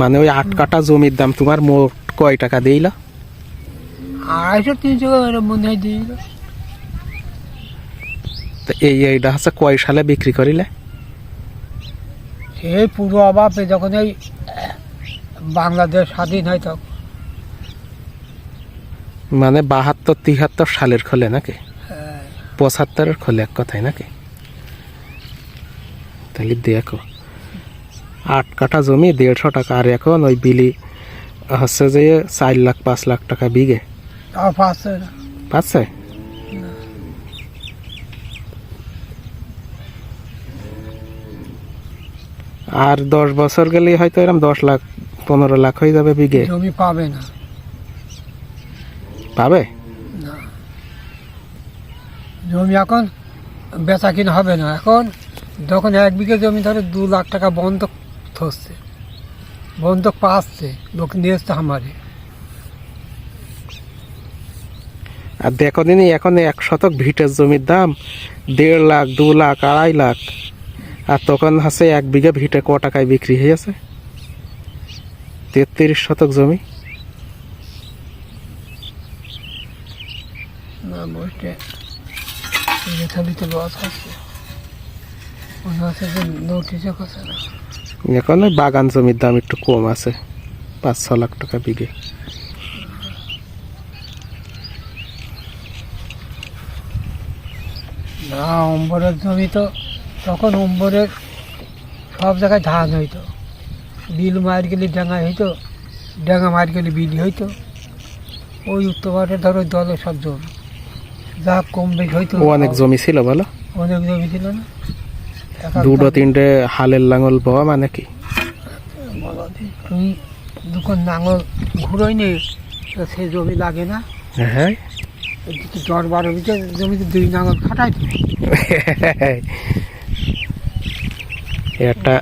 মানে ওই আট কাটা জমির দাম তোমার মোট কয় টাকা দিইলা? আড়াইশো তিনশো মনে হয় দিয়ে দিল তো এই এইটা হচ্ছে কয় সালে বিক্রি করিলে? সেই পুরো অভাবে যখন এই বাংলাদেশ স্বাধীন হয় তখন। মানে বাহাত্তর তিহাত্তর সালের খোলে নাকি? হ্যাঁ, পঁচাত্তরের খোলে এক কথায় নাকি? তাহলে দেখো। আট কাঠা জমি দেড়শো টাকা। আর এখন ওই বিলি হচ্ছে যে চার লাখ পাঁচ লাখ টাকা বিঘে। পাচ্ছে আর দশ বছর গেলে হয়তো এরকম দশ লাখ পনেরো লাখ হয়ে যাবে বিঘে। জমি পাবে না। পাবে? জমি এখন বেচা কিনা হবে না। এখন যখন এক বিঘে জমি ধরে দু লাখ টাকা বন্ধক থসছে বন্ধক পাচ্ছে লোক নিয়ে এসছে আমারে। আর দেখো দিনই এখন এক শতক ভিটের জমির দাম দেড় লাখ দু লাখ আড়াই লাখ। আর তখন হচ্ছে এক বিঘা ভিটে ক টাকায় বিক্রি হয়েছে? তেত্রিশ শতক জমি। না। এখন ওই বাগান জমির দাম একটু কম আছে পাঁচ ছ লাখ টাকা বিঘে। না অম্বরের জমি তো তখন অম্বরের সব জায়গায় ধান হইতো। বিল মার গেলে ডাঙা হইতো ডাঙা মার গেলে বিলি হইতো। ওই উত্তরপাড়ে ধরো দলে সব জমি। যা কম বেশি হইতো অনেক জমি ছিল বলো? অনেক জমি ছিল না। দুটো তিনটে হালের লাঙল পাওয়া মানে কি? তুমি দুখন লাঙল ঘুরোই নেই সে জমি লাগে না। হ্যাঁ। দশ বারো বিঘা জমিতে দুই নাঙল খাটাই একটা